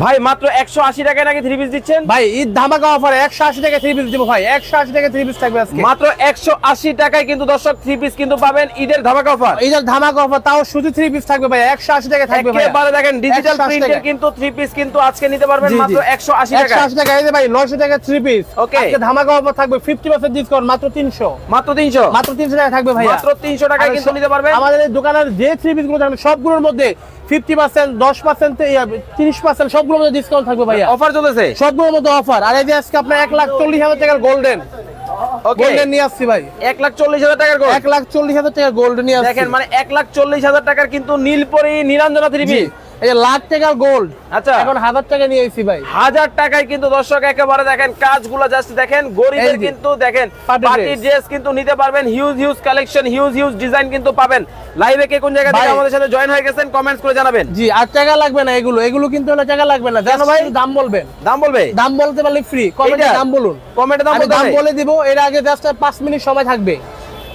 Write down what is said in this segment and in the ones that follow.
ভাই মাত্র একশো আশি টাকায় নাকি থ্রি পিস দিচ্ছেন? ভাই ঈদ ধামাকা অফার একশো আশি টাকা থ্রি পিস দিব ভাই একশো আশি টাকা থ্রি পিস থাকবে আজকে। মাত্র একশো আশি টাকায় কিন্তু দর্শক থ্রি পিস কিন্তু পাবেন ঈদের ধামাকা অফার ঈদের ধামাকা অফার তাও শুধু থ্রি পিস থাকবে ভাই একশো আশি টাকা থাকবে ভাই। একেবারে দেখেন ডিজিটাল প্রিন্টের কিন্তু থ্রি পিস কিন্তু আজকে নিতে পারবেন। মাত্র একশো আশি একশো টাকা আশি টাকা এই ভাই নয়শো টাকা থ্রি পিস ওকে আজকে ধামাকা অফার থাকবে ফিফটি পার্সেন্ট ডিসকাউন্ট মাত্র তিনশো। মাত্র তিনশো? মাত্র তিনশো টাকা থাকবে ভাই মাত্র তিনশো টাকায় কিন্তু নিতে পারবেন। আমাদের দোকানের যে থ্রি পিসগুলো থাকবে সবগুলোর মধ্যে ফিফটি পার্সেন্ট দশ পার্সেন্ট তিরিশ পার্সেন্ট সবগুলোর মধ্যে ডিসকাউন্ট থাকবে ভাইয়া। অফার চলতেছে? সবগুলোর মধ্যে অফার আর এই যে আজকে আপনার এক লাখ চল্লিশ হাজার টাকার গোল্ডেন গোল্ডেন নিয়ে আসছি ভাই। এক লাখ চল্লিশ হাজার টাকার গোল্ড এক লাখ চল্লিশ হাজার টাকার গোল্ড নিয়ে দেখেন মানে এক লাখ চল্লিশ হাজার টাকার কিন্তু নীলপরি নিরঞ্জনা থ্রি পিস এই যে লাখ টাকার গোল্ড আচ্ছা। এখন হাজার টাকা নিয়ে এসেছি ভাই। হাজার টাকায় কিন্তু দর্শক একেবারে দেখেন কাজগুলো জাস্ট দেখেন গরিবের কিন্তু দেখেন পার্টি ড্রেস কিন্তু নিতে পারবেন huge huge collection huge huge design কিন্তু পাবেন। লাইভে কে কোন জায়গা থেকে আমাদের সাথে জয়েন হয়ে গেছেন কমেন্টস করে জানাবেন। জি আর টাকা লাগবে না এগুলো এগুলো কিন্তু হলে টাকা লাগবে না। জানো ভাই? দাম বলবেন দাম বলবে? দাম বলতে পারলে ফ্রি কমেন্টে দাম বলুন। কমেন্টে দাম দাম বলে দিব এর আগে জাস্ট মিনিট সময় থাকবে।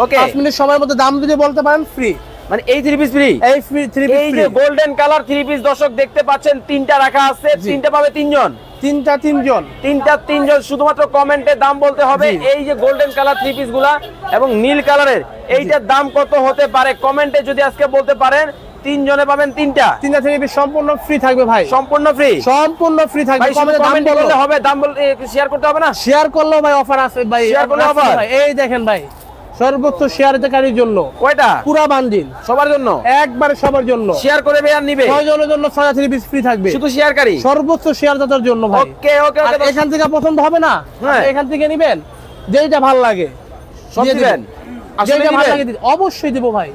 ওকে পাঁচ মিনিট সময়ের মধ্যে দাম যদি বলতে পারেন ফ্রি মানে এই থ্রি পিস ফ্রি এই থ্রি এই যে গোল্ডেন কালার থ্রি পিস দর্শক দেখতে পাচ্ছেন তিনটা রাখা আছে। তিনটা পাবে তিনজন? তিনটা তিনজন। তিনটা তিনজন শুধুমাত্র কমেন্টে দাম বলতে হবে। এই যে গোল্ডেন কালার থ্রি পিসগুলা এবং নীল কালারের এইটার দাম কত হতে পারে? কমেন্টে যদি আজকে বলতে পারেন তিনজনে পাবেন তিনটা। তিনটা থ্রি পিস সম্পূর্ণ ফ্রি থাকবে ভাই। সম্পূর্ণ ফ্রি সম্পূর্ণ ফ্রি থাকবে। কমেন্টে দাম কমেন্ট হবে দাম শেয়ার করতে হবে না? শেয়ার করলেও ভাই অফার আছে। ভাই Share করলে? ভাই। এই দেখেন ভাই। সর্বোচ্চ শেয়ারকারীর জন্য। কয়টা? পুরা বান্ডিল। সবার জন্য? একবারে সবার জন্য। শেয়ার করে বেয়ার নিবে? ছয় জনের জন্য ছয় থ্রি পিস ফ্রি থাকবে। শুধু শেয়ারকারী? সর্বোচ্চ শেয়ারদাতার জন্য ভাই। ওকে ওকে আর এখান থেকে পছন্দ হবে না? হ্যাঁ। এখান থেকে নিবেন? যেটা ভালো লাগে। সব দিবেন? দিবেন। আসলে যেটা ভালো লাগে অবশ্যই দিব ভাই।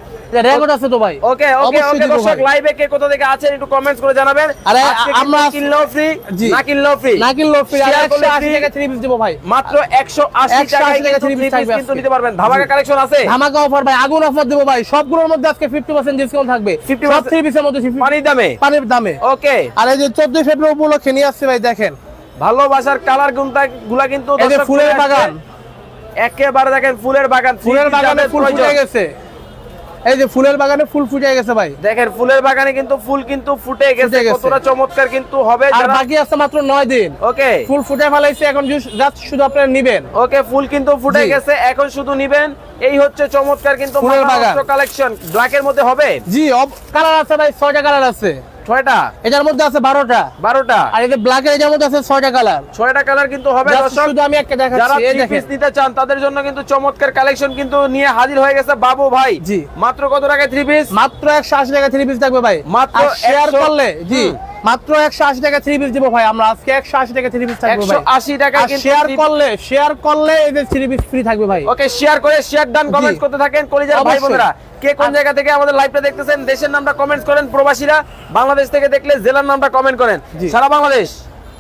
রেকর্ড আছে তো ভাই। ওকে ওকে অবশ্যই ওকে দর্শক লাইভে কে কোথা থেকে আছেন একটু কমেন্টস করে জানাবেন। আরে, আমরা কিনলেও ফ্রি না কিনলেও ফ্রি না কিনলো ফ্রি আর 180 টাকা থ্রি পিস দিব ভাই। মাত্র 180 180 টাকায় টাকা কিন্তু three piece three piece থাকবে কিন্তু আজকে। নিতে পারবেন। ধামাকা কালেকশন আছে? ধামাকা অফার ভাই আগুন অফার দেবো ভাই। সবগুলোর মধ্যে আজকে 50% ডিসকাউন্ট থাকবে। সব থ্রি পিসের মধ্যে পানির দামে? পানির দামে। ওকে। আর এই যে 14 ফেব্রুয়ারি উপলক্ষে নিয়ে আসছে ভাই দেখেন। ভালোবাসার কালারগুলা কিন্তু ফুলের বাগান। একেবারে দেখেন ফুলের বাগান ফুলের বাগানে ফুল ফুটে গেছে। এই যে ফুলের বাগানে ফুল ফুটে গেছে ভাই। দেখেন ফুলের বাগানে কিন্তু ফুল কিন্তু ফুটে গেছে কতটা চমৎকার কিন্তু হবে আর বাকি আছে মাত্র 9 দিন। ওকে। ফুল ফুটে ফেলাইছে এখন জাস্ট শুধু আপনারা নিবেন। ওকে ফুল কিন্তু ফুটে গেছে এখন শুধু নিবেন। এই হচ্ছে চমৎকার কিন্তু ফুলের বাগান। কালেকশন ব্ল্যাক এর মধ্যে হবে? জি কালার আছে ভাই ছয়টা কালার আছে। ছয়টা? এটার মধ্যে আছে বারোটা। বারোটা? আর এটা ব্ল্যাক এর মধ্যে আছে ছয়টা কালার ছয়টা কালার কিন্তু হবে শুধু আমি একটা দেখাচ্ছি যারা পিস নিতে চান তাদের জন্য কিন্তু চমৎকার কালেকশন কিন্তু নিয়ে হাজির হয়ে গেছে বাবু ভাই। জি। মাত্র কত টাকায় থ্রি পিস মাত্র একশো আশি টাকা থ্রি পিস থাকবে ভাই। মাত্র শেয়ার করলে জি। মাত্র একশো আশি টাকা থ্রি পিস দিব ভাই আমরা আজকে একশো আশি টাকা থ্রি পিস থাকবে একশো আশি টাকা কিন্তু শেয়ার করলে শেয়ার করলে এই যে থ্রি পিস ফ্রি থাকবে ভাই। ওকে শেয়ার করে শেয়ার ডান কমেন্টস করতে থাকেন। কলিজার ভাই। বোনেরা কে কোন জায়গা থেকে আমাদের লাইভটা দেখতেছেন দেশের নামটা কমেন্টস করেন প্রবাসীরা বাংলাদেশ থেকে দেখলে জেলার নামটা কমেন্ট করেন। সারা বাংলাদেশ।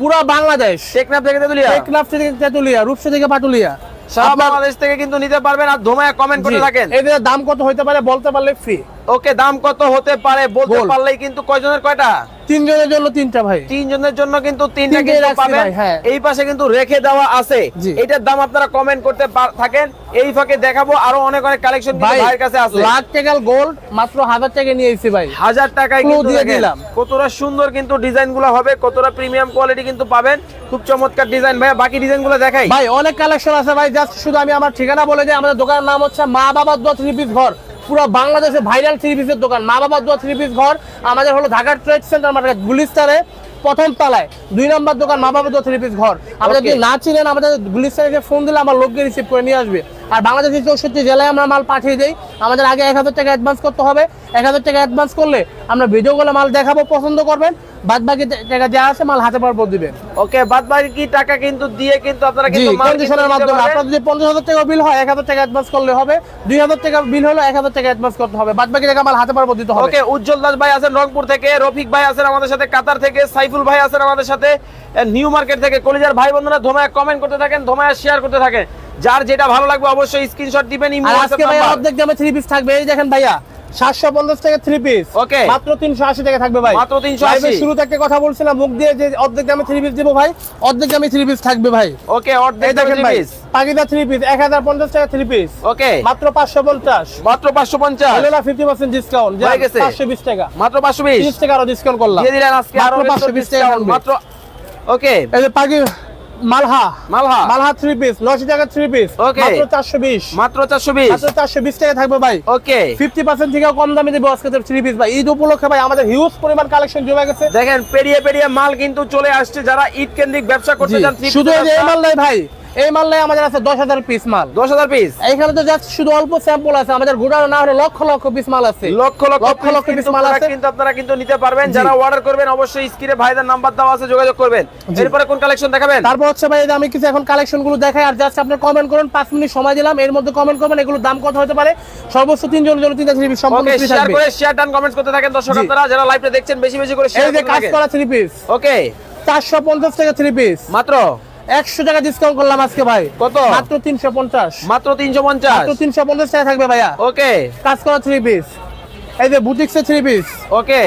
পুরো বাংলাদেশ। টেকনাফ থেকে তেতুলিয়া। টেকনাফ থেকে তেতুলিয়া রূপসা থেকে পাটুলিয়া। সারা বাংলাদেশ থেকে কিন্তু নিতে পারবেন আর ধোমায়া কমেন্ট জি, করতে থাকেন। এদের দাম কত হইতে পারে বলতে পারলে ফ্রি ওকে দাম কত হতে পারে বলতে পারলেই কিন্তু কয়জনের কয়টা? তিনজনের জন্য তিনটা ভাই। তিনজনের জন্য কিন্তু তিনটা কিন্তু পাবেন। হ্যাঁ। এই পাশে কিন্তু রেখে দেওয়া আছে। এটার দাম আপনারা কমেন্ট করতে থাকেন। এই ফাঁকে দেখাবো আরও অনেক অনেক কালেকশন ভাই ভাইয়ের কাছে আছে। লাখ টাকার গোল্ড মাত্র হাজার টাকা নিয়ে এসেছি ভাই। হাজার টাকায় কিন্তু দিয়ে দিলাম। কতটা সুন্দর কিন্তু ডিজাইনগুলো হবে কতটা প্রিমিয়াম কোয়ালিটি কিন্তু পাবেন। খুব চমৎকার ডিজাইন ভাই বাকি ডিজাইনগুলো দেখাই। ভাই অনেক কালেকশন আছে ভাই জাস্ট শুধু আমি আমার ঠিকানা বলে দিই আমাদের দোকানের নাম হচ্ছে মা বাবার দোয়া থ্রি পিস ঘর। পুরো বাংলাদেশে ভাইরাল থ্রি পিসের দোকান। মা বাবার দোয়া থ্রি পিস ঘর আমাদের হলো ঢাকা ট্রেড সেন্টার মার্কেট গুলিস্তারে প্রথম তালায়। দুই নম্বর দোকান মা বাবার দোয়া থ্রি পিস ঘর। আমাদের যদি না চিনেন আমাদের গুলিস্তারে ফোন দিলে আমার লোককে রিসিভ করে নিয়ে আসবে। আর বাংলাদেশের চৌষট্টি জেলায় আমরা মাল পাঠিয়ে দিই। আমাদের আগে এক হাজার টাকা অ্যাডভান্স করতে হবে। এক হাজার টাকা অ্যাডভান্স করলে আমরা ভিডিও গুলো মাল দেখাবো পছন্দ করবেন। বাদ বাকি টাকা যা আছে মাল হাতে পার দিবেন। ওকে বাদ বাকি টাকা কিন্তু দিয়ে কিন্তু আপনারা কিন্তু কন্ডিশনের মাধ্যমে। আপনার যদি পঞ্চাশ হাজার টাকা বিল হয় এক হাজার টাকা অ্যাডভান্স করলে হবে। দুই হাজার টাকা বিল হলো এক হাজার টাকা অ্যাডভান্স করতে হবে। বাদ বাকি টাকা মাল হাতে পারব দিতে হবে। ওকে উজ্জ্বল দাস ভাই আছেন রংপুর থেকে রফিক ভাই আছেন আমাদের সাথে কাতার থেকে সাইফুল ভাই আছেন আমাদের সাথে নিউ মার্কেট থেকে। কলিজার ভাই বন্ধুরা ধোমায় কমেন্ট করতে থাকেন ধোমায়া শেয়ার করতে থাকেন। যার যেটা ভালো লাগবে অবশ্যই স্ক্রিনশট দিবেন ইমো আজকে নাম্বার। অর্ধেক দামে থ্রি পিস থাকবে। এই দেখেন ভাইয়া সাতশো পঞ্চাশ টাকা থ্রি পিস Okay. মাত্র তিনশো আশি টাকা থাকবে ভাই। মাত্র 380 লাইভের শুরুতে একটা কথা বলছিলাম মুখ দিয়ে যে অর্ধেক দামে থ্রি পিস দিব ভাই অর্ধেক দামে থ্রি পিস থাকবে ভাই। ওকে অর্ধেক এই দেখেন ভাই পিস পাকিদা থ্রি পিস এক হাজার পঞ্চাশ টাকা থ্রি পিস ওকে। মাত্র পাঁচশো পঞ্চাশ। মাত্র পাঁচশো পঞ্চাশ। হলো না ফিফটি পার্সেন্ট ডিসকাউন্ট গেছে। পাঁচশো বিশ টাকা। মাত্র পাঁচশো বিশ। তিরিশ টাকা আরও ডিসকাউন্ট করলাম। দিয়ে দিলেন আজকে আরও মাত্র 520 টাকা। মাত্র ওকে। এই যে পাকি মালহা। মালহা। মালহা থ্রি পিস নশো টাকা থ্রি পিস ওকে মাত্র চারশো বিশ। মাত্র চারশো বিশ। মাত্র চারশো বিশ টাকা থাকবে ভাই। ওকে ফিফটি পার্সেন্ট থেকে কম দামে দেবো আজকে থ্রি পিস ভাই। ঈদ উপলক্ষে ভাই আমাদের হিউজ পরিমাণ কালেকশন জমে গেছে। দেখেন পেরিয়ে পেরিয়ে মাল কিন্তু চলে আসছে যারা ঈদ কেন্দ্রিক ব্যবসা করতে চান শুধু এই মাল নাই ভাই। এই মাল নাই আমাদের আছে দশ হাজার পিস মাল। দশ হাজার পিস এখানে তো জাস্ট শুধু অল্প স্যাম্পল আছে আমাদের গোডাউন না হলে লক্ষ লক্ষ পিস মাল আছে। লক্ষ লক্ষ লক্ষ piece মাল আছে। কিন্তু আপনারা কিন্তু নিতে পারবেন। যারা অর্ডার করবেন অবশ্যই স্ক্রিনে ভাইদের নাম্বার দেওয়া আছে যোগাযোগ করবেন। এরপরে কোন কালেকশন দেখাবেন? তারপর হচ্ছে ভাই আমি কিছু এখন কালেকশনগুলো দেখাই আর জাস্ট আপনি কমেন্ট করুন পাঁচ মিনিট সময় দিলাম এর মধ্যে কমেন্ট করবেন এগুলো দাম কত হতে পারে? সর্বোচ্চ তিনজন জন তিনটা থ্রি পিস সম্পূর্ণ free শেয়ার করে শেয়ার ডান কমেন্টস করতে থাকেন দর্শক। আপনারা যারা লাইভটা দেখছেন বেশি বেশি করে এই শেয়ার যে কাজ করা থ্রি পিস ওকে চারশো পঞ্চাশ টাকা থ্রি পিস মাত্র? একশো টাকা ডিসকাউন্ট করলাম আজকে ভাই। কত? মাত্র তিনশো পঞ্চাশ। মাত্র তিনশো পঞ্চাশ? মাত্র তিনশো পঞ্চাশ টাকা থাকবে ভাইয়া। ওকে। কাজ করা থ্রি পিস এই যে বুটিক্সের থ্রি পিস ওকে।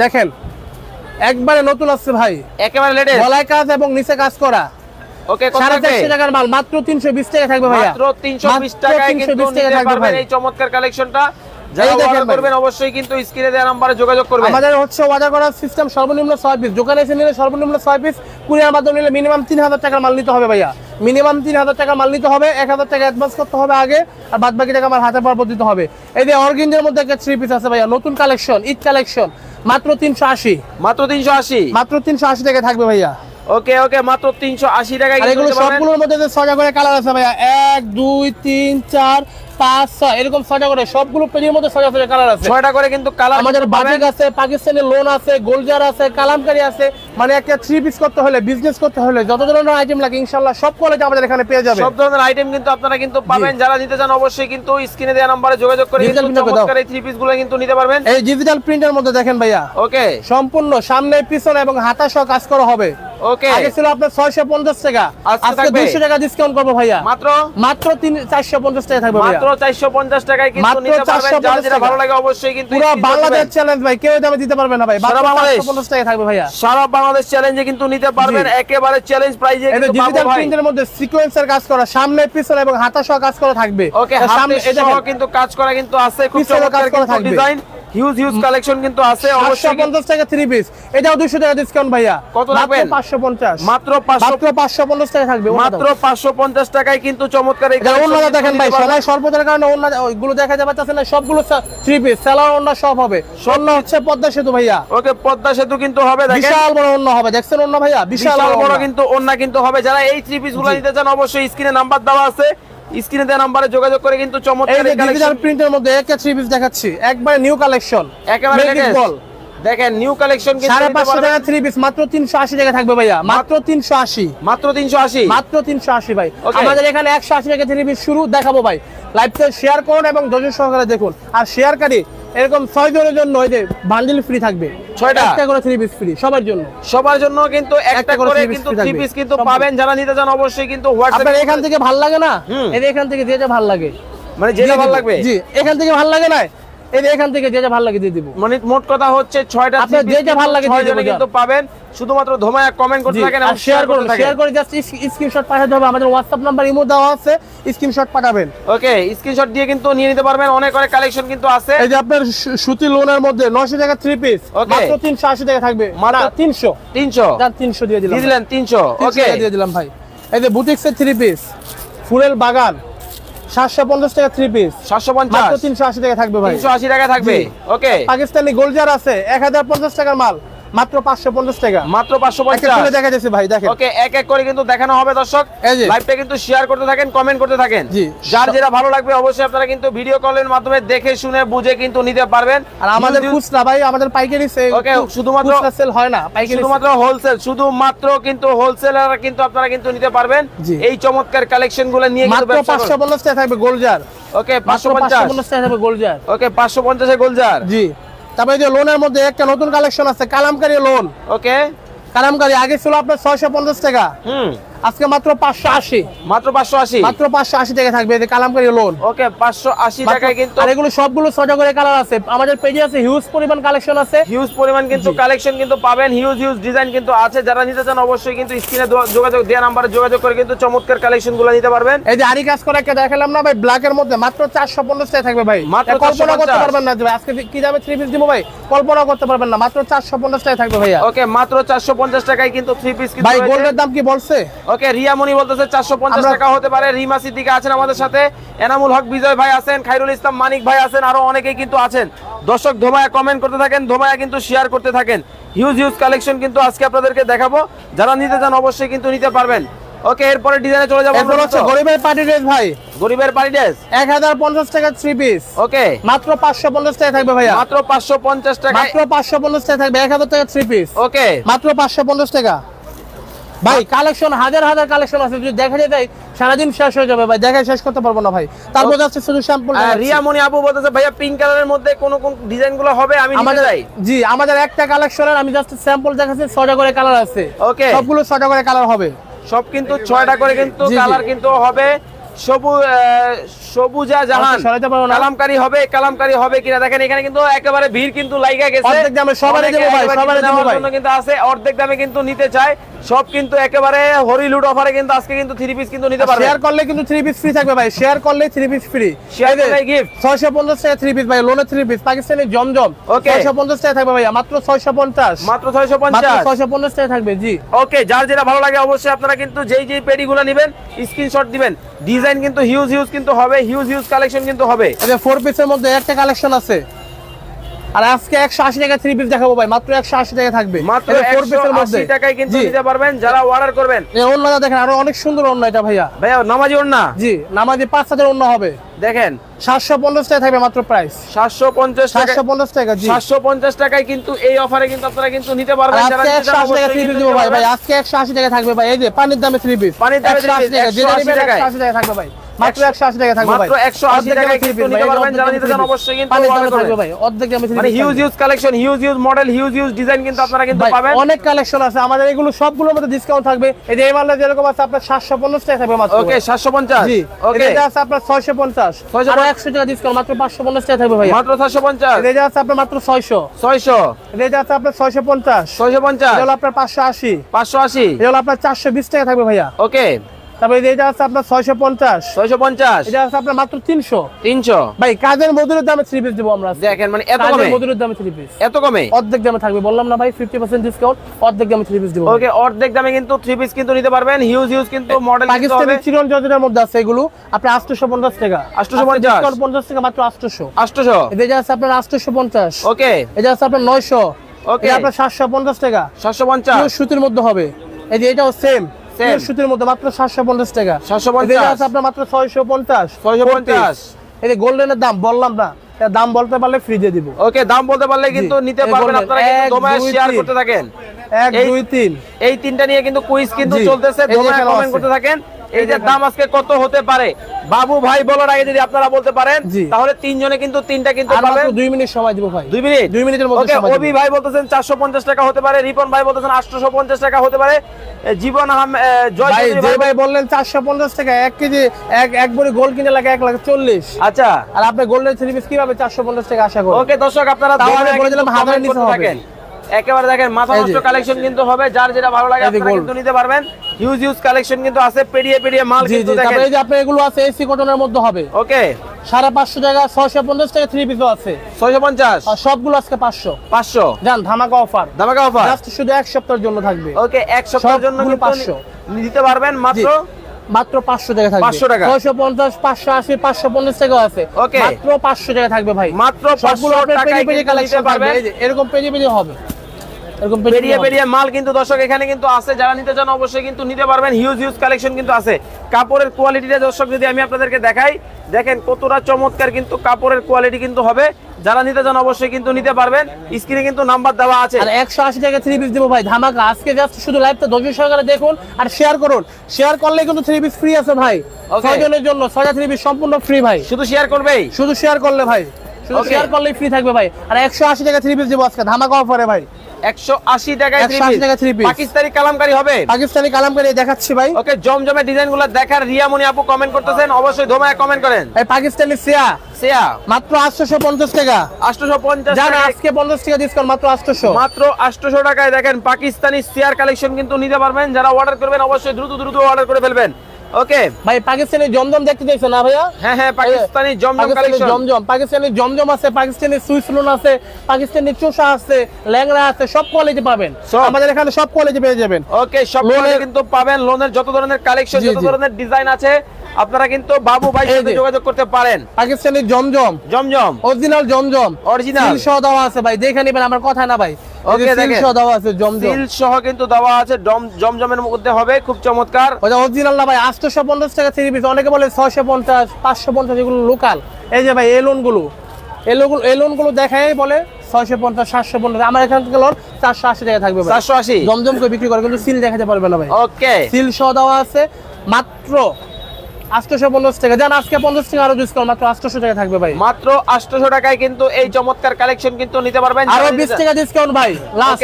দেখেন একবারে নতুন আসছে ভাই। একেবারে লেটেস্ট গলায় কাজ এবং নিচে কাজ করা। ওকে সাড়ে চারশো টাকার মাল মাত্র তিনশো বিশ টাকা থাকবে ভাইয়া। মাত্র 320 টাকায় কিন্তু টাকা নিতে পারবেন। এই চমৎকার কালেকশনটা যারা অর্ডার করবেন অবশ্যই কিন্তু স্ক্রিনে দেওয়া নম্বরে যোগাযোগ করবেন। আমাদের হচ্ছে অর্ডার করার সিস্টেম সর্বনিম্ন ছয় পিস দোকানে এসে নিলে সর্বনিম্ন ছয় পিস কুরিয়ার মাধ্যমে নিলে মিনিমাম তিন হাজার টাকার মাল নিতে হবে ভাইয়া। মিনিমাম তিন হাজার মাল নিতে হবে এক হাজার টাকা অ্যাডভান্স করতে হবে আগে আর বাদ বাকি টাকা আমার হাতে পর দিতে হবে। এই যে অর্গিনদের মধ্যে একটা থ্রি পিস আছে ভাইয়া নতুন কালেকশন ঈদ কালেকশন মাত্র তিনশো আশি। মাত্র তিনশো আশি? মাত্র তিনশো আশি টাকা থাকবে ভাইয়া। ওকে ওকে মাত্র তিনশো আশি টাকায় এগুলো সবগুলোর মধ্যে যে ছয়টা করে কালার আছে ভাইয়া এক দুই তিন চার পাঁচ ছয় এরকম ছয়টা করে সবগুলো পেজের মধ্যে ছয়টা ছয়টা কালার আছে। ছয়টা করে কিন্তু কালার আমাদের বাটিক আছে পাকিস্তানি লোন আছে গোলজার আছে কালামকারি আছে মানে একটা থ্রি পিস করতে হলে বিজনেস করতে হলে যত ধরনের আইটেম লাগে ইনশাল্লাহ সব কোয়ালিটি আমাদের এখানে পেয়ে যাবে। সব ধরনের আইটেম কিন্তু আপনারা কিন্তু পাবেন। যারা নিতে চান অবশ্যই কিন্তু স্ক্রিনে দেওয়া নম্বরে যোগাযোগ করে Digital কিন্তু print করে দাও। চমৎকার এই থ্রি পিসগুলো কিন্তু নিতে পারবেন। এই ডিজিটাল প্রিন্টের মধ্যে দেখেন ভাইয়া। ওকে সম্পূর্ণ সামনে পিছনে এবং হাতা সহ কাজ করা হবে। ওকে আগে ছিল আপনার ছয়শো পঞ্চাশ টাকা আজকে ডিসকাউন্ট করব ভাইয়া। মাত্র? মাত্র তিন চারশো পঞ্চাশ টাকা থাকবে ভাইয়া। মাত্র চারশো পঞ্চাশ টাকায় কিন্তু নিতে পারবেন। যার যেটা ভালো লাগে অবশ্যই কিন্তু পুরো বাংলাদেশ চ্যালেঞ্জ ভাই কেউ দামে দিতে পারবে না ভাই। সারা বাংলাদেশ। চারশো পঞ্চাশ টাকা থাকবে ভাইয়া। সারা বাংলাদেশ চ্যালেঞ্জে কিন্তু নিতে পারবেন। একেবারে চ্যালেঞ্জ প্রাইজে কিন্তু ডিজিটাল প্রিন্টের মধ্যে সিকোয়েন্সের কাজ করা সামনে পিছনে এবং হাতা সহ কাজ করা থাকবে। ওকে সামনে কিন্তু কাজ করা কিন্তু আছে। খুব চমৎকার। ডিজাইন হিউজ হিউজ কালেকশন কিন্তু আছে অবশ্যই কিন্তু- পঞ্চাশ টাকা থ্রি পিস এটাও দুশো টাকা ডিসকাউন্ট ভাইয়া। কত মাত্র রাখবেন? পাঁচশো পঞ্চাশ। মাত্র পাঁচশো মাত্র পাঁচশো পঞ্চাশ টাকা থাকবে মাত্র পাঁচশো পঞ্চাশ টাকায় কিন্তু চমৎকার এই কিন্তু দেখেন ভাই সবাই স্বল্পতার কারণে অন্য ওইগুলো দেখা যাবে তাছে না সবগুলো থ্রি পিস সেলার অন্য সব হবে। অন্য হচ্ছে পদ্মা সেতু ভাইয়া। ওকে পদ্মা সেতু কিন্তু হবে দেখেন। বিশাল বড় অন্য হবে দেখছেন অন্য ভাইয়া? বিশাল বড় কিন্তু ওন্না কিন্তু হবে। যারা এই থ্রি পিসগুলো নিতে চান অবশ্যই স্ক্রিনে নাম্বার দেওয়া আছে। স্ক্রিনে দেওয়া নম্বরে যোগাযোগ করে কিন্তু চমৎকার এই যে ডিজিটাল প্রিন্টের মধ্যে একটা থ্রি পিস দেখাচ্ছি একবার নিউ কালেকশন একেবারে। দেখেন নিউ কালেকশন সাড়ে পাঁচশো। টাকা থ্রি পিস মাত্র তিনশো আশি টাকা থাকবে ভাইয়া মাত্র তিনশো আশি। মাত্র তিনশো আশি? মাত্র তিনশো আশি ভাই। আমাদের এখানে একশো আশি টাকা থ্রি পিস শুরু দেখাবো ভাই। লাইভ শেয়ার করুন এবং ধৈর্য সহকারে দেখুন। আর শেয়ারকারী এরকম ছয় জনের জন্য ওই যে বান্ডিল ফ্রি থাকবে। ছয়টা? একটা করে থ্রি পিস ফ্রি সবার জন্য। সবার জন্য কিন্তু একটা করে কিন্তু থ্রি পিস কিন্তু। পাবেন। যারা নিতে চান অবশ্যই কিন্তু আপনার এর এখান থেকে ভালো লাগে না? এর এখান থেকে যে যা ভালো লাগে। মানে যেটা ভালো ভালো লাগবে। জি এখান থেকে ভালো লাগে না? এই এখান থেকে যে যে ভালো লাগে দিয়ে দিব। মানে মোট কথা হচ্ছে ছয়টা আপনার three piece যেটা ভালো লাগে দিয়ে জনে দেবো কিন্তু পাবেন। শুধুমাত্র ধমায়া কমেন্ট করতে থাকেন এবং শেয়ার করুন শেয়ার করে জাস্ট স্ক্রিনশট পাঠাতে হবে। আমাদের হোয়াটসঅ্যাপ নাম্বার ইমো দেওয়া আছে স্ক্রিনশট পাঠাবেন। ওকে স্ক্রিনশট দিয়ে কিন্তু নিয়ে নিতে পারবেন। অনেক অনেক কালেকশন কিন্তু আছে। এই যে আপনার সুতি লোনের মধ্যে নশো টাকা থ্রি পিস মাত্র তিনশো আশি টাকা থাকবে। মাত্র মাত্র তিনশো। তিনশো। তার তিনশো দিয়ে দিলাম দিলেন তিনশো। ওকে ওকে দিয়ে দিলাম ভাই। এই যে বুটিক্সের থ্রি পিস ফুলের বাগান। সাতশো পঞ্চাশ টাকা 3 পিস সাতশো পঞ্চাশ। মাত্র তিনশো আশি টাকা থাকবে ভাই। তিনশো আশি টাকা থাকবে। ওকে পাকিস্তানি গোলজার আছে এক হাজার পঞ্চাশ টাকার মাল। মাত্র পাঁচশো পঞ্চাশ টাকা। মাত্র পাঁচশো একটা পঞ্চাশ। খুলে দেখা যাচ্ছে ভাই দেখেন। ওকে এক এক করে কিন্তু দেখানো হবে দর্শক। লাইভটা কিন্তু শেয়ার করতে থাকেন কমেন্ট করতে থাকেন। যার যেটা ভালো লাগবে অবশ্যই আপনারা কিন্তু ভিডিও কলের মাধ্যমে দেখে শুনে বুঝে কিন্তু নিতে পারবেন। আর আমাদের খুচরা ভাই আমাদের পাইকারি সে- Okay, শুধুমাত্র- সেল হয় না পাইকারি শুধুমাত্র হোলসেল শুধুমাত্র কিন্তু হোলসেলার কিন্তু আপনারা কিন্তু নিতে পারবেন। এই চমৎকার কালেকশনগুলো নিয়ে কিন্তু মাত্র ব্যবসা পাঁচশো পঞ্চাশ টাকা থাকবে গোলজার ওকে মাত্র পাঁচশো পাঁচশো পঞ্চাশ। পঞ্চাশ টাকা থাকবে গোলজার ওকে পাঁচশো পঞ্চাশে গোলজার জি। তারপরে যে লোনের মধ্যে একটা নতুন কালেকশন আছে কালামকারী লোন ওকে কালামকারী আগে ছিল আপনার ছয়শো পঞ্চাশ টাকা। হুম। আজকে মাত্র পাঁচশো আশি। মাত্র পাঁচশো আশি? মাত্র পাঁচশো আশি টাকা থাকবে কালামকারী লোন ওকে পাঁচশো আশি টাকায় কিন্তু আর এগুলো সবগুলো ছটা করে কালার আছে। আমাদের পেজে আছে হিউজ পরিমাণ কালেকশন আছে। হিউজ পরিমাণ কিন্তু কালেকশন কিন্তু পাবেন হিউজ হিউজ ডিজাইন কিন্তু আছে। যারা নিতে চান অবশ্যই কিন্তু স্ক্রিনে যোগাযোগ দেওয়া নাম্বারে যোগাযোগ করে কিন্তু চমৎকার কালেকশনগুলো নিতে পারবেন। এই যে আরি কাজ করে একটা দেখালাম না ভাই ব্ল্যাক এর মধ্যে মাত্র চারশো পঞ্চাশ টাকা থাকবে ভাই। মাত্র কল্পনা করতে পারবেন না আজকে কি দামে থ্রি পিস দিব ভাই? কল্পনা করতে পারবেন না মাত্র চারশো পঞ্চাশ টাকা থাকবে ভাইয়া। ওকে মাত্র চারশো পঞ্চাশ টাকায় কিন্তু থ্রি পিস ভাই গোল্ডের দাম কি বলছে? ওকে রিয়ামণি বলতেছে চারশো পঞ্চাশ টাকা হতে পারে। রিমা সিদ্দিকা আছেন আমাদের সাথে। এনামুল হক বিজয় ভাই আছেন খাইরুল ইসলাম মানিক ভাই আছেন আরও অনেকেই কিন্তু আছেন। দর্শক ধোমায়া কমেন্ট করতে থাকেন ধোমায়া কিন্তু শেয়ার করতে থাকেন। হিউজ হিউজ কালেকশন কিন্তু আজকে আপনাদেরকে দেখাবো। যারা নিতে চান অবশ্যই কিন্তু নিতে পারবেন। ওকে এরপরে ডিজাইনে চলে যাব এরপর হচ্ছে গরিবের পার্টি ড্রেস ভাই। গরিবের পারি ড্রেস এক হাজার পঞ্চাশ টাকা থ্রি পিস ওকে। মাত্র পাঁচশো পঞ্চাশ টাকা থাকবে ভাইয়া। মাত্র পাঁচশো পঞ্চাশ টাকায় মাত্র পাঁচশো পঞ্চাশ টাকা থাকবে এক হাজার টাকা থ্রি পিস ওকে। মাত্র পাঁচশো পঞ্চাশ টাকা। ভাই কালেকশন হাজার হাজার কালেকশন আছে যদি দেখা যায় সারাদিন শেষ হয়ে যাবে ভাই দেখা শেষ করতে পারব না ভাই। তারপর আছে শুধু স্যাম্পল রিয়ামণি আপু বলতেছে ভাইয়া পিঙ্ক কালারের মধ্যে কোন কোন ডিজাইনগুলো হবে? আমি আমাদের জি আমাদের একটা কালেকশনের আমি জাস্ট স্যাম্পল দেখাচ্ছি ছটা করে কালার আছে। ওকে সবগুলো ছটা করে কালার হবে। সব কিন্তু ছয়টা করে কিন্তু। কালার কিন্তু হবে। সবুজা জাহান। কালামকারী হবে কালামকারী হবে কিনা দেখেন এখানে কিন্তু একেবারে ভিড় কিন্তু লাইগা গেছে। অর্ধেক দামে কিন্তু। জন্য আছে অর্ধেক দামে কিন্তু নিতে চায়। সব কিন্তু একেবারে হরিলুট অফারে কিন্তু আজকে কিন্তু থ্রি পিস কিন্তু নিতে পারবে। শেয়ার করলে কিন্তু থ্রি পিস ফ্রি থাকবে ভাই শেয়ার করলে থ্রি পিস ফ্রি Share করলে gift। ছয়শো পঞ্চাশ টাকা থ্রি পিস ভাই লোনে থ্রি পিস পাকিস্তানি জমজম। Okay। ছয়শো পঞ্চাশ টাকা থাকবে মাত্র মাত্র মাত্র টাকা জি। ওকে যার যেটা ভালো লাগে অবশ্যই আপনারা কিন্তু যেই যেই পেডিগুলো নেবেন স্ক্রিনশট দিবেন। ডিজাইন কিন্তু হিউজ হিউজ কিন্তু হবে হিউজ হিউজ কালেকশন কিন্তু হবে। আচ্ছা ফোর পিসের মধ্যে একটা কালেকশন আছে। আর আজকে একশো আশি টাকা থ্রি পিস দেখাবো ভাই মাত্র একশো আশি টাকা থাকবে। মাত্র ফোর পিসের একশো মধ্যে। আশি টাকায় কিন্তু দিতে নিতে পারবেন যারা অর্ডার করবেন। এই অন্যটা দেখেন আরও অনেক সুন্দর অন্য এটা ভাইয়া। ভাইয়া নামাজি ওন্না জি নামাজি পাঁচ হাজার অন্য হবে। দেখেন সাতশো পঞ্চাশ টাকা থাকবে মাত্র প্রাইস সাতশো পঞ্চাশ টাকা সাতশো পঞ্চাশ টাকা জি। সাতশো পঞ্চাশ টাকায় কিন্তু এই অফারে কিন্তু আপনারা কিন্তু নিতে পারবেন। যারা আজকে নিতে একশো চান আশি টাকা দেবো ভাই। ভাই আজকে একশো আশি টাকা থাকবে ভাই। এই যে পানির দামে ফ্রি পিস পানির দামে three piece, টাকা যেটা 180 নেবেন টাকায়। একশো আশি টাকা থাকবে ভাই। মাত্র একশো আশি টাকা থাকবে ভাই। মাত্র 180 টাকায় কিন্তু নিতে পারবেন, যারা নিতে চান অবশ্যই কিন্তু দামে থাকবে ভাই। অর্ধেক দামে মানে huge huge collection huge huge model huge huge design কিন্তু আপনারা কিন্তু পাবেন। অনেক কালেকশন আছে। আমাদের এগুলো সবগুলোর মধ্যে ডিসকাউন্ট থাকবে। এই যে মালটা যেরকম আছে আপনার সাতশো পঞ্চাশ টাকা থাকবে মাত্র। ওকে সাতশো পঞ্চাশ। জি। ওকে এটা আছে আপনার ছয়শো পঞ্চাশ। 650 আরও একশো টাকা ডিসকাউন্ট মাত্র পাঁচশো পঞ্চাশ টাকা থাকবে ভাই। মাত্র সাতশো পঞ্চাশ। এটা আছে আপনার মাত্র ছয়শো। ছয়শো। এটা আছে আপনার ছয়শো পঞ্চাশ। ছয়শো পঞ্চাশ। এটা হলো আপনার পাঁচশো আশি। পাঁচশো আশি। এটা হলো আপনার চারশো বিশ টাকা থাকবে ভাইয়া। ওকে তারপরে এটা আছে আপনার ছয়শো পঞ্চাশ। ছয়শো পঞ্চাশ? এটা আছে আপনার মাত্র তিনশো। তিনশো? ভাই কাজের মজুরের দামে থ্রি পিস দেবো আমরা। দেখেন মানে এত কমে? মজুরের দামে থ্রি পিস এত কমে? অর্ধেক দামে থাকবে। বললাম না ভাই ফিফটি পার্সেন্ট ডিসকাউন্ট অর্ধেক দামে থ্রি পিস দেবো। ওকে অর্ধেক দামে কিন্তু থ্রি পিস কিন্তু নিতে পারবেন। হিউজ হিউজ কিন্তু মডেল পাকিস্তানি চিরন মধ্যে আছে এগুলো। আটশোশো পঞ্চাশ টাকা। 850 ডিসকাউন্ট পঞ্চাশ টাকা মাত্র আটশোশো। আটশোশো? এটা আছে আপনার আটশোশো পঞ্চাশ ওকে এটা আছে আপনার নয়শো। ওকে। আপনার সাতশো পঞ্চাশ টাকা। সাতশো পঞ্চাশ? সুতির মধ্যে হবে। এই যে এটাও সেম সুতির মধ্যে মাত্র সাতশো পঞ্চাশ টাকা। সাতশো পঞ্চাশ। আপনার মাত্র ছয়শো পঞ্চাশ। 650 এই গোল্ডেনের দাম বললাম না। দাম বলতে পারলে ফ্রি দিয়ে দিব। ওকে দাম বলতে পারলে কিন্তু নিতে পারবেন। আপনারা কিন্তু দমায় শেয়ার করতে থাকেন। এক দুই তিন। এই তিনটা নিয়ে কিন্তু কুইজ কিন্তু চলতেছে। দমায় কমেন্ট করতে থাকেন। এই এই যে যে দাম আজকে কত হতে পারে? বাবু ভাই বলার আগে যদি আপনারা বলতে পারেন তাহলে তিনজনে কিন্তু তিনটা কিন্তু পাবেন মিনিট সময় দিব ভাই। দুই মিনিট? দুই মিনিটের মধ্যে ওকে অভি ভাই বলতেছেন চারশো পঞ্চাশ টাকা হতে পারে রিপন ভাই বলতেছেন আটশোশো পঞ্চাশ টাকা হতে পারে। জীবন জয় ভাই যে ভাই ভাই বললেন চারশো পঞ্চাশ টাকা এক কেজি এক এক বড়ি গোল্ড কিনে লাগে এক লাখ চল্লিশ। আচ্ছা। আর আপনি গোল্ডের থ্রি পিস কীভাবে চারশো পঞ্চাশ টাকা আশা করেন? ওকে দর্শক আপনারা হাজারের নিচে হবে। একেবারে দেখেন মাথা নষ্ট কালেকশন কিন্তু হবে যার যেটা ভালো লাগে আপনারা কিন্তু নিতে পারবেন। হিউজ হিউজ কালেকশন কিন্তু আছে পেরিয়ে পেরিয়ে মাল কিন্তু জি দেখেন। তারপরে এই যে আপনার এগুলো আছে এসি কটনের মধ্যে হবে। ওকে। সাড়ে পাঁচশো টাকা ছয়শো পঞ্চাশ টাকা থ্রি পিসও আছে। ছয়শো পঞ্চাশ? আর সবগুলো আজকে পাঁচশো। পাঁচশো? জান ধামাকা অফার ধামাকা অফার জাস্ট শুধু এক সপ্তাহের জন্য থাকবে। ওকে এক সপ্তাহের জন্য কিন্তু 500 নিতে পারবেন মাত্র মাত্র পাঁচশো টাকা থাকবে। 500 টাকা। ছয়শো পঞ্চাশ পাঁচশো আশি পাঁচশো পঞ্চাশ টাকা আছে। Okay. মাত্র পাঁচশো টাকা থাকবে ভাই। মাত্র সবগুলো 500 আপনার টাকায় পেরি পেরি কিন্তু কালেকশন। পারবে এরকম পেরি পেরি হবে। এরকম পেরি পেরিয়ে মাল কিন্তু দর্শক এখানে কিন্তু আছে। যারা নিতে চান অবশ্যই কিন্তু নিতে পারবেন। হিউজ হিউজ কালেকশন কিন্তু আছে। কাপড়ের কোয়ালিটিটা দর্শক যদি আমি আপনাদেরকে দেখাই দেখেন কতটা চমৎকার কিন্তু কাপড়ের কোয়ালিটি কিন্তু হবে। যারা নিতে চান অবশ্যই কিন্তু নিতে পারবেন। স্ক্রিনে কিন্তু নাম্বার দেওয়া আছে। আর একশো আশি টাকা থ্রি পিস দেবো ভাই। ধামাকা। আজকে জাস্ট শুধু লাইভটা ধৈর্য সহকারে দেখুন আর শেয়ার করুন। শেয়ার করলে কিন্তু থ্রি পিস ফ্রি আছে ভাই. ছয়জনের জন্য ছয়টা থ্রি পিস সম্পূর্ণ ফ্রি ভাই। শুধু শেয়ার করবেই? শুধু শেয়ার করলে ভাই। শুধু শেয়ার করলেই ফ্রি থাকবে ভাই। আর একশো আশি টাকা থ্রি পিস দেবো আজকে। ধামাকা অফারে ভাই। একশো আশি টাকায় 180 টাকা three piece। পাকিস্তানি কালামকারি হবে? পাকিস্তানি কালামকারি দেখাচ্ছি ভাই। ওকে জমজমে ডিজাইন দেখার রিয়ামনি আপু কমেন্ট করতেছেন। অবশ্যই ধোমায় কমেন্ট করেন। এই পাকিস্তানি সিয়া। সিয়া। মাত্র আটশোশো পঞ্চাশ টাকা। জান আজকে পঞ্চাশ টাকা ডিসকাউন্ট মাত্র মাত্র টাকায় দেখেন পাকিস্তানি সিয়ার কালেকশন কিন্তু নিতে পারবেন। যারা অর্ডার করবেন অবশ্যই দ্রুত দ্রুত অর্ডার করে ফেলবেন। ওকে ভাই পাকিস্তানি জমজম দেখতে চাইছো না ভাইয়া? হ্যাঁ হ্যাঁ পাকিস্তানি জমজম পাকিস্তানি কালেকশন জমজম পাকিস্তানি জমজম আছে পাকিস্তানি সুইস লোন আছে পাকিস্তানি চোষা আছে ল্যাংড়া আছে সব কোয়ালিটি পাবেন। আমাদের এখানে সব কোয়ালিটি পেয়ে যাবেন। ওকে সব লোনের কিন্তু পাবেন। লোনের যত ধরনের কালেকশন যত ধরনের ডিজাইন আছে আপনারা কিন্তু বাবু ভাই সাথে যোগাযোগ করতে পারেন। পাকিস্তানি জমজম। জমজম। অরিজিনাল জমজম। অরিজিনাল সহ দেওয়া আছে ভাই দেখে নেবেন আমার কথা না ভাই। Okay, দেখেন। সহ দেওয়া আছে জমজম। সিল সহ কিন্তু দেওয়া আছে জমজমের মধ্যে হবে খুব চমৎকার। ওটা অরিজিনাল না ভাই আটশোশো পঞ্চাশ টাকা থ্রি পিস অনেকে বলে এগুলো লোকাল এই যে ভাই এই লোনগুলো এই লোনগুলো এই লোনগুলো দেখাই বলে ছয়শো পঞ্চাশ সাতশো পঞ্চাশ আমার এখান থেকে লোন চারশো আশি টাকা থাকবে ভাই। চারশো আশি। জমজম করে বিক্রি করে কিন্তু সিল দেখাতে পারবে না ভাই। ওকে সিল সহ দেওয়া আছে মাত্র আটশোশো পঞ্চাশ টাকা। জান আজকে পঞ্চাশ টাকা আরও ডিসকাউন্ট মাত্র আটশোশো টাকা থাকবে ভাই। মাত্র আটশোশো টাকায় কিন্তু এই চমৎকার কালেকশন কিন্তু নিতে পারবেন। আরও বিশ টাকা ডিসকাউন্ট ভাই লাস্ট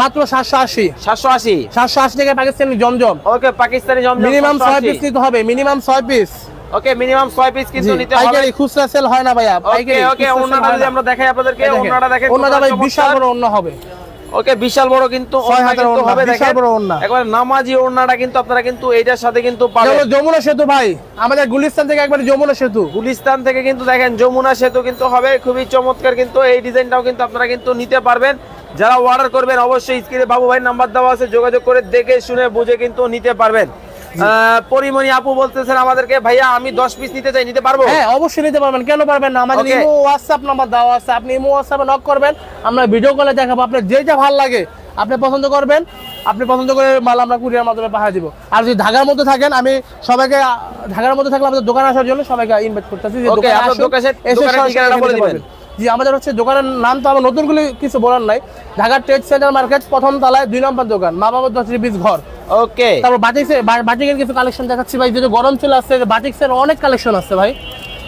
মাত্র সাতশো আশি। সাতশো আশি। সাতশো আশি টাকা পাকিস্তানি জমজম। ওকে পাকিস্তানি জমজম মিনিমাম ছয় পিস নিতে হবে মিনিমাম ছয় পিস ওকে মিনিমাম ছয় পিস কিন্তু নিতে হবে। পাইকারি খুচরা সেল হয় না ভাইয়া ওকে পাইকারি ওকে ওনাটা যদি আমরা দেখাই আপনাদেরকে ওনাটা দেখেন ওনাটা ভাই বিশাল বড় অন্য হবে। ওকে বিশাল বড় কিন্তু হবে বিশাল বড় ওড়না। একবার নামাজি ওড়নাটা কিন্তু আপনারা কিন্তু এইটার সাথে কিন্তু পাবেন। যমুনা সেতু ভাই আমাদের গুলিস্তান থেকে একবার যমুনা সেতু। গুলিস্তান থেকে কিন্তু দেখেন যমুনা সেতু কিন্তু হবে খুবই চমৎকার কিন্তু এই ডিজাইনটাও কিন্তু আপনারা কিন্তু নিতে পারবেন। যারা অর্ডার করবেন অবশ্যই স্ক্রিনে বাবু ভাই নাম্বার দেওয়া আছে যোগাযোগ করে দেখে শুনে বুঝে কিন্তু নিতে পারবেন। পরিমণি আপু বলতেছেন আমাদেরকে ভাইয়া আমি দশ পিস নিতে চাই নিতে পারব? হ্যাঁ অবশ্যই নিতে পারবেন। কেন পারবেন না? আমাদের ইমো হোয়াটসঅ্যাপ নাম্বার দেওয়া আছে। আপনি ইমো হোয়াটসঅ্যাপে নক করবেন। আমরা ভিডিও কলে দেখাবো। আপনার যা ভালো লাগে আপনি পছন্দ করবেন। আপনি পছন্দ করে মাল আমরা কুরিয়ার মাধ্যমে পাঠিয়ে দিব। আর যদি ঢাকার মধ্যে থাকেন আমি সবাইকে ঢাকার মধ্যে থাকলে আমাদের দোকান আসার জন্য সবাইকে ইনভাইট করতেছি যে এসে ঠিকানাটা বলে দিবেন। জি আমাদের হচ্ছে দোকানের নাম তো আমার নতুনগুলি কিছু বলার নাই। ঢাকা ট্রেড সেন্টার মার্কেট প্রথম তলায় দুই নম্বর দোকান মা বাবার দশ বিশ ঘর। ওকে। তারপর বাটিক্সের বা- বাটিকের কিছু কালেকশন দেখাচ্ছি ভাই যেটা গরম চলে আসছে বাটিক্সের অনেক কালেকশন আছে ভাই।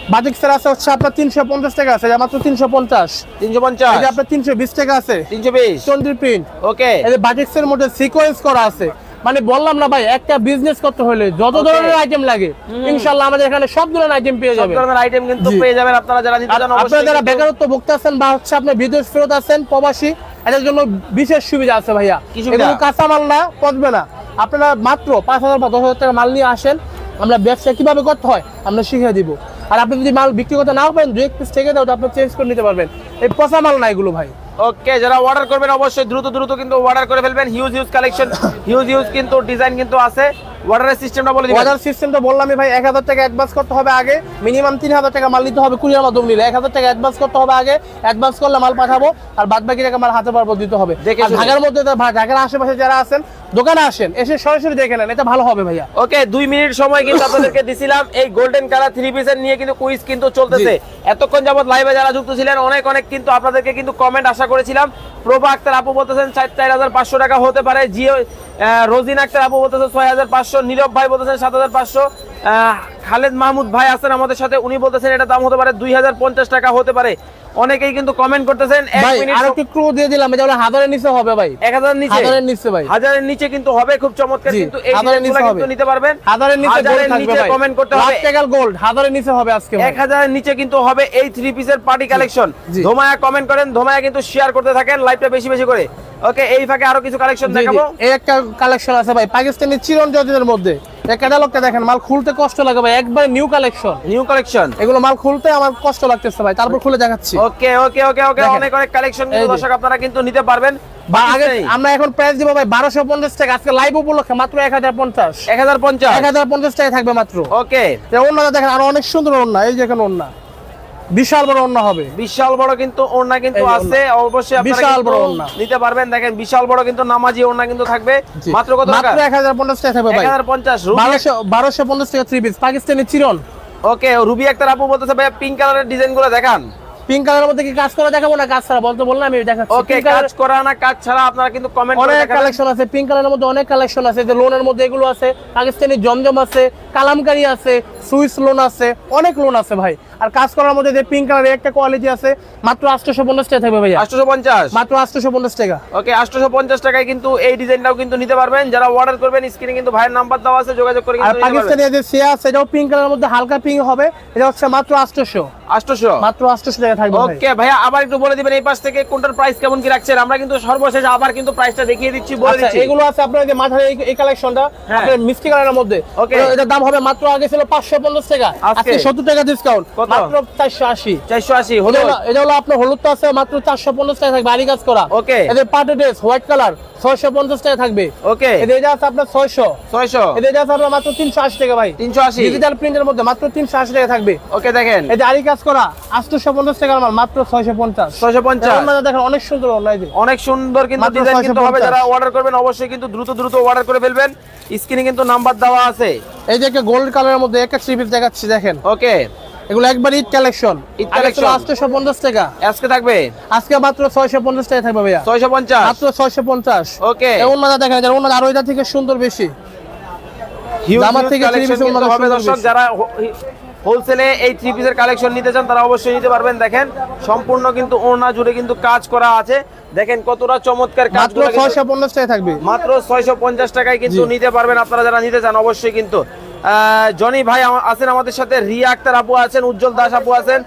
বাটিক্সের আছে হচ্ছে আপনার তিনশো পঞ্চাশ টাকা আছে মাত্র তিনশো পঞ্চাশ। তিনশো পঞ্চাশ। আপনার তিনশো বিশ টাকা আছে। তিনশো বিশ। চন্দ্রি প্রিন্ট ওকে। বাটিক্সের মধ্যে সিকোয়েন্স করা আছে। মানে বললাম না ভাই একটা বিজনেস করতে হলে যত ধরনের আইটেম লাগে ইনশাল্লাহ আমাদের এখানে সব ধরনের আইটেম পেয়ে সব যাবে ধরনের আইটেম কিন্তু পেয়ে যাবেন আপনারা যারা নিতে চান আপনারা যারা বেকারত্ব ভুগতেছেন বা হচ্ছে আপনি বিদেশ ফেরত আছেন প্রবাসী এদের জন্য বিশেষ সুবিধা আছে ভাইয়া? এগুলো কাঁচামাল না পচবে না। আপনারা মাত্র পাঁচ হাজার বা দশ হাজার টাকা মাল নিয়ে আসেন আমরা ব্যবসা কীভাবে করতে হয় আমরা শিখিয়ে দিব। আর আপনি যদি মাল বিক্রি করতে নাও পারেন দুই এক পিস থেকে দাও আপনি চেঞ্জ করে নিতে পারবেন। এই পচা মাল না এগুলো ভাই। ওকে যারা অর্ডার করবেন অবশ্যই দ্রুত দ্রুত কিন্তু অর্ডার করে ফেলবেন। Huge huge collection huge huge কিন্তু ডিজাইন কিন্তু আছে। অর্ডারের সিস্টেমটা বলে দিবেন। অর্ডার সিস্টেমটা বললামই ভাই এক হাজার টাকা অ্যাডভান্স করতে হবে আগে। মিনিমাম তিন হাজার টাকা মাল নিতে হবে কুরিয়ার মাধ্যমে নিলে। এক হাজার টাকা অ্যাডভান্স করতে হবে আগে। অ্যাডভান্স করলে মাল পাঠাবো আর বাদ বাকি টাকা মাল হাতে পারব দিতে হবে। আর ঢাকার মধ্যে তো ঢাকার আশেপাশে যারা আছেন দোকানে আসেন এসে সরাসরি দেখে নেন এটা ভালো হবে ভাইয়া। ওকে দুই মিনিট সময় কিন্তু আপনাদেরকে দিছিলাম। এই গোল্ডেন কালার থ্রি পিসের নিয়ে কিন্তু কুইজ কিন্তু চলতেছে। এতক্ষণ যাবৎ লাইভে যারা যুক্ত ছিলেন, অনেক অনেক কিন্তু আপনাদেরকে কিন্তু কমেন্ট আশা করেছিলাম। প্রভা আক্তার আপু বলতেছেন চার চার হাজার পাঁচশো টাকা হতে পারে, জিও রোজিন আক্তার আপু বলতেছেন ছয় হাজার পাঁচশো নীরব ভাই বলতেছেন সাত হাজার পাঁচশো। খালেদ মাহমুদ ভাই আছেন আমাদের সাথে উনি বলতেছেন এটা দাম হতে পারে দুই হাজার পঞ্চাশ টাকা হতে পারে। অনেকেই কিন্তু কমেন্ট করতেছেন এক মিনিট আর একটু ক্রু দিয়ে দিলাম এটা হলো হাজারের নিচে হবে ভাই। এক হাজার নিচে? হাজারের নিচে ভাই। হাজারের নিচে কিন্তু হবে খুব চমৎকার কিন্তু এই হাজারের নিচে কিন্তু নিতে পারবেন। হাজারের নিচে গোল্ড থাকবে নিচে ভাই। কমেন্ট করতে হবে। টাকার গোল্ড হাজারের নিচে হবে আজকে ভাই। এক হাজারের নিচে কিন্তু হবে এই থ্রি পিসের পার্টি কালেকশন। ধোমায়া কমেন্ট করেন ধোমায়া কিন্তু শেয়ার করতে থাকেন লাইভটা বেশি বেশি করে। ওকে এই ফাঁকে আরও কিছু কালেকশন। দেখাবো? এই একটা কালেকশন আছে ভাই পাকিস্তানি চিরন মধ্যে। এই ক্যাটালগটা দেখেন মাল খুলতে কষ্ট লাগে ভাই একবার নিউ কালেকশন নিউ কালেকশন এগুলো মাল খুলতে আমার কষ্ট লাগতেছে ভাই তারপর খুলে দেখাচ্ছি। ওকে ওকে ওকে ওকে অনেক অনেক কালেকশন কিন্তু দর্শক আপনারা কিন্তু নিতে পারবেন। আগে আমরা এখন প্রাইস দিব ভাই বারোশো পঞ্চাশ টাকা আজকে লাইভ উপলক্ষে মাত্র এক হাজার পঞ্চাশ। এক হাজার পঞ্চাশ। এক হাজার পঞ্চাশ টাকা থাকবে মাত্র। ওকে অন্যটা দেখেন আরও অনেক সুন্দর অন্য এই যে এখানে অন্য বিশাল বড় অন্য হবে। বিশাল বড় কিন্তু ওড়না কিন্তু আছে অবশ্যই আপনারা বিশাল বড় ওড়না। নিতে পারবেন। দেখেন বিশাল বড় কিন্তু নামাজি ওড়না কিন্তু থাকবে। মাত্র কত টাকা? মাত্র এক হাজার পঞ্চাশ টাকা থাকবে ভাই। হাজার পঞ্চাশ বারোশো বারোশো পঞ্চাশ টাকা থ্রি পিস পাকিস্তানি চিরন। ওকে রুবি একটা আপু বলতেছে ভাইয়া পিঙ্ক কালারের ডিজাইনগুলো দেখান। পিঙ্ক কালারের মধ্যে কি কাজ করা দেখাবো না? কাজ ছাড়া বলতে বললাম আমি দেখাচ্ছি। ওকে কাজ করা না কাজ ছাড়া আপনারা কিন্তু কমেন্ট করে অনেক কালেকশন আছে। পিঙ্ক কালারের মধ্যে অনেক কালেকশন আছে। যে লোনের মধ্যে এগুলো আছে। পাকিস্তানি জমজম আছে। কালামকারি আছে সুইস লোন আছে অনেক লোন আছে ভাই। আর কাজ করার মধ্যে যে পিঙ্ক কালারের একটা কোয়ালিটি আছে মাত্র আটশোশো পঞ্চাশ টাকা থাকবে ভাইয়া। আটশোশো পঞ্চাশ? মাত্র আটশোশো পঞ্চাশ টাকা। ওকে আটশোশো পঞ্চাশ টাকায় কিন্তু এই ডিজাইনটাও কিন্তু নিতে পারবেন। যারা অর্ডার করবেন স্ক্রিনে কিন্তু ভাইয়ের নাম্বার দেওয়া আছে যোগাযোগ করে আর পাকিস্তানি যে সিয়া আছে এটাও পিঙ্ক কালারের মধ্যে হালকা পিঙ্ক হবে। এটা হচ্ছে মাত্র আটশোশো। আটশোশো? মাত্র আটশোশো টাকা থাকবে ওকে ভাইয়া আবার একটু বলে দিবেন এই পাশ থেকে কোনটার প্রাইস কেমন কি রাখছেন? আমরা কিন্তু সর্বশেষ আবার কিন্তু প্রাইসটা দেখিয়ে দিচ্ছি বলে আচ্ছা দিচ্ছি। এগুলো আছে আপনার যে মাথার এই- কালেকশনটা হ্যাঁ। আপনার মিষ্টি কালারের মধ্যে। ওকে। এটা- এটার দাম হবে মাত্র আগে ছিল পাঁচশো পঞ্চাশ টাকা। আজকে? সত্তর টাকা ডিসকাউন্ট মাত্র চারশো আশি। চারশো আশি এটা হলো আপনার হলুদ তো আছে মাত্র চারশো পঞ্চাশ টাকা থাকবে আরি কাজ করা। ওকে। এদের পার্টি ড্রেস হোয়াইট কালার ছয়শো পঞ্চাশ টাকা থাকবে। ওকে। এদের আছে আপনার ছয়শো। ছয়শো। এদের আছে আপনার মাত্র তিনশো আশি টাকা ভাই। তিনশো আশি। ডিজিটাল প্রিন্টের মধ্যে মাত্র তিনশো আশি টাকা থাকবে। ওকে দেখেন। আরি কাজ করা আটশোশো পঞ্চাশ টাকা আমার মাত্র ছয়শো পঞ্চাশ। ছয়শো পঞ্চাশ। দেখেন অনেক সুন্দর অনলাইন অনেক সুন্দর কিন্তু ডিজাইন কিন্তু হবে। যারা অর্ডার করবেন অবশ্যই কিন্তু দ্রুত দ্রুত অর্ডার করে ফেলবেন। স্ক্রিনে কিন্তু নাম্বার দেওয়া আছে। এই যে একটা গোল্ড কালারের মধ্যে এক থ্রি পিস দেখাচ্ছি দেখেন। ওকে। এগুলো একবার ঈদ কালেকশন ঈদ কালেকশন আটশোশো পঞ্চাশ টাকা। আজকে থাকবে? আজকে মাত্র ছয়শো পঞ্চাশ টাকা থাকবে ভাইয়া। ছয়শো পঞ্চাশ? মাত্র ছয়শো পঞ্চাশ। ওকে। এমন মাথা দেখেন যার অন্য আরও এটা থেকে সুন্দর বেশি। আমার থেকে হবে দর্শক যারা হোলসেলে এই থ্রি পিসের কালেকশন নিতে চান তারা অবশ্যই নিতে পারবেন। দেখেন সম্পূর্ণ কিন্তু ওনা জুড়ে কিন্তু কাজ করা আছে। দেখেন কতটা চমৎকার কাজ ছয়শো পঞ্চাশ টাকায় থাকবে। মাত্র ছয়শো পঞ্চাশ টাকায় কিন্তু নিতে পারবেন আপনারা যারা নিতে চান অবশ্যই কিন্তু জনি ভাই আছেন আমাদের সাথে রিয়া আক্তার আপু আছেন উজ্জ্বল দাস আপু আছেন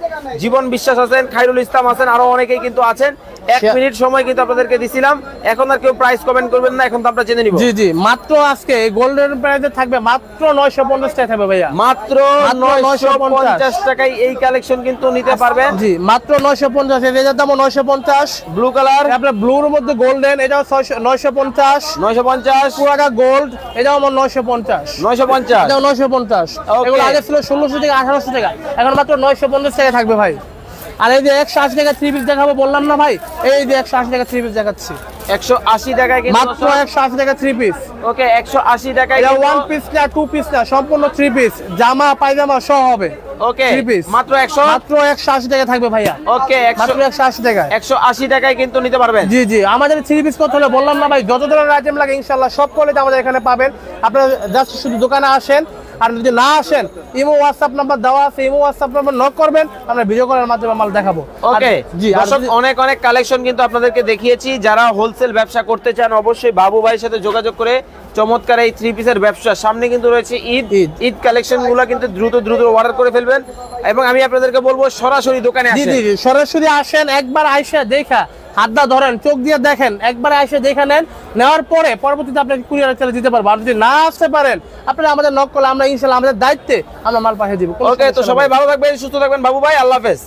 জীবন বিশ্বাস আছেন খাইরুল ইসলাম আছেন আরও অনেকেই কিন্তু আছেন। এক মিনিট সময় কিন্তু আপনাদেরকে দিছিলাম এখন আর কেউ প্রাইস কমেন্ট করবেন না এখন তো আমরা জেনে নিব। জি জি মাত্র আজকে গোল্ডেন প্রাইসে থাকবে মাত্র নয়শো পঞ্চাশ টাকা থাকবে ভাইয়া। মাত্র মাত্র 950 পঞ্চাশ টাকায় এই কালেকশন কিন্তু নিতে পারবেন। জি মাত্র নয়শো পঞ্চাশ এর রেজার দামও নয়শো পঞ্চাশ। ব্লু কালার আপনার ব্লুর মধ্যে গোল্ডেন এটাও ছয়শো নয়শো পঞ্চাশ। নয়শো পঞ্চাশ। পুরাটা গোল্ড এটাও আমার নয়শো পঞ্চাশ। নয়শো পঞ্চাশ। এটাও নয়শো পঞ্চাশ। এগুলো আগে ছিল ষোলোশো থেকে আঠারোশো টাকা। এখন মাত্র নয়শো পঞ্চাশ টাকা থাকবে ভাই। আর এই যে একশো আশি টাকা থ্রি পিস দেখাবো বললাম না ভাই? এই যে একশো আশি টাকা থ্রি পিস দেখাচ্ছি। একশো আশি টাকায় মাত্র একশো আশি টাকা থ্রি পিস ওকে একশো আশি টাকায় ওয়ান পিস না টু পিস না সম্পূর্ণ থ্রি পিস জামা পায়জামা সব হবে। ওকে মাত্র একশো? মাত্র একশো আশি টাকা থাকবে ভাইয়া। ওকে মাত্র একশো আশি টাকায়। টাকায় কিন্তু নিতে পারবেন। জি জি। আমাদের থ্রি পিস কত হলে? বললাম না ভাই যত ধরনের আইটেম লাগে ইনশাল্লাহ সব কোয়ালিটি আমাদের এখানে পাবেন। আপনারা জাস্ট শুধু দোকানে আসেন আর যদি না আসেন ইমো হোয়াটসঅ্যাপ নাম্বার দেওয়া আছে ইমো হোয়াটসঅ্যাপ নাম্বার নক করবেন আমরা ভিডিও কলের মাধ্যমে মাল দেখাবো। ওকে জি দর্শক অনেক অনেক কালেকশন কিন্তু আপনাদেরকে দেখিয়েছি। যারা হোলসেল ব্যবসা করতে চান অবশ্যই বাবু ভাইয়ের সাথে যোগাযোগ করে চমৎকার এই থ্রি পিসের ব্যবসা। সামনে কিন্তু রয়েছে ঈদ। ঈদ। কালেকশনগুলো কিন্তু দ্রুত দ্রুত অর্ডার করে ফেলবেন। এবং আমি আপনাদেরকে বলব সরাসরি দোকানে আসেন। সরাসরি আসেন একবার আইসা দেখা হাতটা ধরেন চোখ দিয়ে দেখেন একবার আইসা দেখে নেন। নেওয়ার পরে পরবর্তীতে আপনাকে কুরিয়ার চালে দিতে পারব। আর যদি না আসতে পারেন আপনারা আমাদের নক করলে আমরা ইনশাল্লাহ আমাদের দায়িত্বে আমরা মাল পাঠিয়ে দিব। ওকে তো সবাই ভালো থাকবেন সুস্থ থাকবেন। বাবু ভাই আল্লাহ হাফেজ।